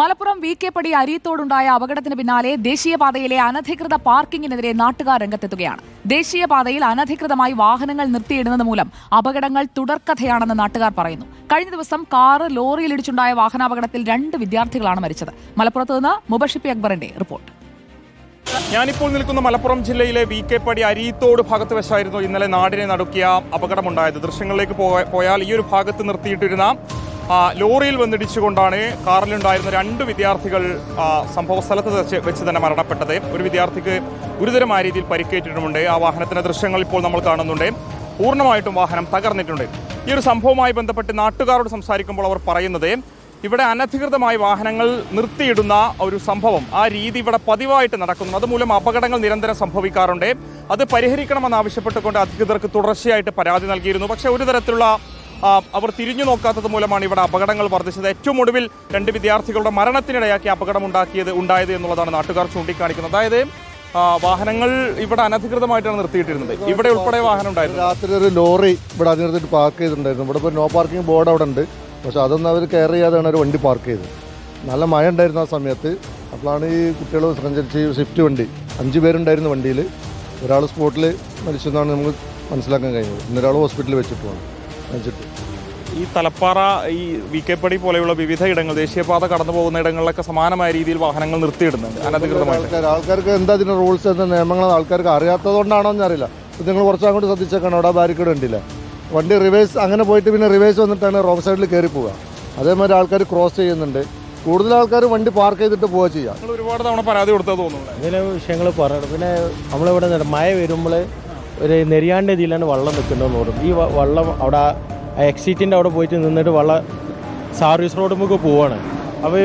Malappuram V K പടി അരിയത്തോടുണ്ടായ അപകടത്തിന് പിന്നാലെ ദേശീയപാതയിലെ അനധികൃത പാർക്കിങ്ങിനെതിരെ നാട്ടുകാർ രംഗത്തെത്തുകയാണ് ദേശീയപാതയിൽ അനധികൃതമായി വാഹനങ്ങൾ നിർത്തിയിടുന്നത് മൂലം അപകടങ്ങൾ തുടർക്കഥയാണെന്ന് നാട്ടുകാർ പറയുന്നു. കഴിഞ്ഞ ദിവസം കാറ് ലോറിയിലിടിച്ചുണ്ടായ വാഹനാപകടത്തിൽ രണ്ട് വിദ്യാർത്ഥികളാണ് മരിച്ചത്. മലപ്പുറത്ത് നിന്ന് മുബഷിപ്പി അക്ബറിന്റെ റിപ്പോർട്ട്. ഞാനിപ്പോൾ നിൽക്കുന്ന മലപ്പുറം ജില്ലയിലെ വി കെ പടി അരീത്തോട് ഭാഗത്ത് വെച്ചായിരുന്നു ഇന്നലെ നാടിനെ നടുക്കിയ അപകടമുണ്ടായത്. ദൃശ്യങ്ങളിലേക്ക് പോയാൽ ഈ ഒരു ഭാഗത്ത് നിർത്തിയിട്ടിരുന്ന ലോറിയിൽ വന്നിടിച്ചുകൊണ്ടാണ് കാറിലുണ്ടായിരുന്ന രണ്ട് വിദ്യാർത്ഥികൾ സംഭവ സ്ഥലത്ത് വെച്ച് തന്നെ മരണപ്പെട്ടത്. ഒരു വിദ്യാർത്ഥിക്ക് ഗുരുതരമായ രീതിയിൽ പരിക്കേറ്റിട്ടുമുണ്ട്. ആ വാഹനത്തിന്റെ ദൃശ്യങ്ങൾ ഇപ്പോൾ നമ്മൾ കാണുന്നുണ്ട്. പൂർണമായിട്ടും വാഹനം തകർന്നിട്ടുണ്ട്. ഈ ഒരു സംഭവവുമായി ബന്ധപ്പെട്ട് നാട്ടുകാരോട് സംസാരിക്കുമ്പോൾ അവർ പറയുന്നത് ഇവിടെ അനധികൃതമായി വാഹനങ്ങൾ നിർത്തിയിടുന്ന ഒരു സംഭവം ആ രീതി ഇവിടെ പതിവായിട്ട് നടക്കുന്നു. അതുമൂലം അപകടങ്ങൾ നിരന്തരം സംഭവിക്കാറുണ്ട്. അത് പരിഹരിക്കണമെന്ന് ആവശ്യപ്പെട്ടുകൊണ്ട് അധികൃതർക്ക് തുടർച്ചയായിട്ട് പരാതി നൽകിയിരുന്നു. പക്ഷേ ഒരു തരത്തിലുള്ള അവർ തിരിഞ്ഞു നോക്കാത്തത് മൂലമാണ് ഇവിടെ അപകടങ്ങൾ വർദ്ധിച്ചത്. ഏറ്റവും ഒടുവിൽ രണ്ട് വിദ്യാർത്ഥികളുടെ മരണത്തിനിടയാക്കി അപകടം ഉണ്ടാക്കിയത് ഉണ്ടായത് എന്നുള്ളതാണ് നാട്ടുകാർ ചൂണ്ടിക്കാണിക്കുന്നത്. അതായത് വാഹനങ്ങൾ ഇവിടെ അനധികൃതമായിട്ടാണ് നിർത്തിയിട്ടിരുന്നത്. ഇവിടെ ഉൾപ്പെടെ വാഹനം ഉണ്ടായിരുന്നു. രാത്രി ഒരു ലോറി ഇവിടെ അതിനകത്തിട്ട് പാർക്ക് ചെയ്തിട്ടുണ്ടായിരുന്നു. ഇവിടെ ഇപ്പോൾ നോ പാർക്കിംഗ് ബോർഡ് അവിടെ ഉണ്ട്. പക്ഷെ അതൊന്നും അവർ കെയർ ചെയ്യാതെയാണ് ഒരു വണ്ടി പാർക്ക് ചെയ്തത്. നല്ല മഴ ഉണ്ടായിരുന്നു ആ സമയത്ത്. അപ്പോഴാണ് ഈ കുട്ടികൾ സഞ്ചരിച്ച് ഈ സ്വിഫ്റ്റ് വണ്ടി. അഞ്ച് പേരുണ്ടായിരുന്നു വണ്ടിയിൽ. ഒരാൾ സ്പോട്ടിൽ മരിച്ചെന്നാണ് നമുക്ക് മനസ്സിലാക്കാൻ കഴിഞ്ഞത്. ഇന്നൊരാൾ ഹോസ്പിറ്റലിൽ വെച്ചിട്ടുമാണ് ഈ തലപ്പാറ ഈ വി കെ പടി പോലെയുള്ള വിവിധ ഇടങ്ങൾ ദേശീയപാത കടന്നു പോകുന്ന ഇടങ്ങളിലൊക്കെ സമാനമായ രീതിയിൽ വാഹനങ്ങൾ നിർത്തിയിടുന്നുണ്ട് അനധികൃതമായിട്ട്. ആൾക്കാർക്ക് എന്താ ഇതിന്റെ റൂൾസ് എന്താ നിയമങ്ങൾ ആൾക്കാർക്ക് അറിയാത്തതുകൊണ്ടാണോ എന്നറിയില്ല ഇപ്പം നിങ്ങൾ കുറച്ചങ്ങോട്ട് ശ്രദ്ധിച്ചേക്കണം അവിടെ ബാരിക്കേഡ് ഉണ്ടില്ല വണ്ടി റിവേഴ്സ് അങ്ങനെ പോയിട്ട് പിന്നെ റിവേഴ്സ് വന്നിട്ടാണ് റോങ് സൈഡിൽ കയറി പോവുക. അതേമാതിരി ആൾക്കാർ ക്രോസ് ചെയ്യുന്നുണ്ട്. കൂടുതൽ ആൾക്കാർ വണ്ടി പാർക്ക് ചെയ്തിട്ട് പോവുക ചെയ്യുക നിങ്ങൾ ഒരുപാട് തവണ പരാതി കൊടുത്തത് തോന്നുന്നു ഇങ്ങനെ വിഷയങ്ങൾ പറയണം പിന്നെ നമ്മളിവിടെ മഴ വരുമ്പോൾ ഒരു നെരിയാണ്ട ഇതിലാണ് വള്ളം നിൽക്കുന്നതെന്ന് തോന്നും ഈ വള്ളം വെള്ളം അവിടെ എക്സിറ്റിന്റെ അവിടെ പോയിട്ട് നിന്നിട്ട് വള്ളം സർവീസ് റോഡ് നമുക്ക് പോവാണ്. അപ്പോൾ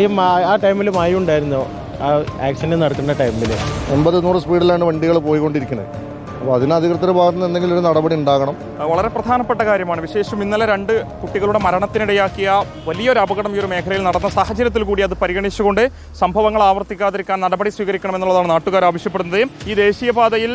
ഈ ആ ടൈമിൽ മഴ ഉണ്ടായിരുന്നു ആ ആക്സിഡന്റ് നടക്കുന്ന ടൈമിൽ എൺപത് നൂറ് സ്പീഡിലാണ് വണ്ടികൾ പോയിക്കൊണ്ടിരിക്കുന്നത് അപ്പോൾ അതിന് അധികൃതരുടെ ഭാഗത്ത് നിന്ന് എന്തെങ്കിലും ഒരു നടപടി ഉണ്ടാകണം. വളരെ പ്രധാനപ്പെട്ട കാര്യമാണ്. വിശേഷം ഇന്നലെ രണ്ട് കുട്ടികളുടെ മരണത്തിനിടയാക്കിയ വലിയൊരു അപകടം ഈ ഒരു മേഖലയിൽ നടന്ന സാഹചര്യത്തിൽ കൂടി അത് പരിഗണിച്ചുകൊണ്ട് സംഭവങ്ങൾ ആവർത്തിക്കാതിരിക്കാൻ നടപടി സ്വീകരിക്കണമെന്നുള്ളതാണ് നാട്ടുകാർ ആവശ്യപ്പെടുന്നത്. ഈ ദേശീയപാതയിൽ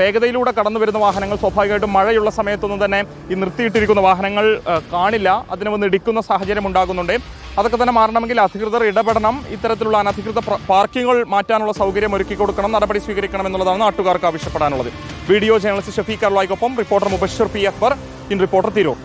വേഗതയിലൂടെ കടന്നു വരുന്ന വാഹനങ്ങൾ സ്വാഭാവികമായിട്ടും മഴയുള്ള സമയത്തൊന്നും തന്നെ ഈ നിർത്തിയിട്ടിരിക്കുന്ന വാഹനങ്ങൾ കാണില്ല. അതിനെ വന്ന് ഇടിക്കുന്ന സാഹചര്യം ഉണ്ടാകുന്നുണ്ട്. അതൊക്കെ തന്നെ മാറണമെങ്കിൽ അധികൃതർ ഇടപെടണം. ഇത്തരത്തിലുള്ള അനധികൃത പാർക്കിങ്ങുകൾ മാറ്റാനുള്ള സൗകര്യം ഒരുക്കി കൊടുക്കണം നടപടി സ്വീകരിക്കണം എന്നുള്ളതാണ് നാട്ടുകാർക്ക് ആവശ്യപ്പെടാനുള്ളത്. Video journalist Shafeeq അർലായിക്കൊപ്പം reporter Mubashir P Akbar. In reporter Tirur.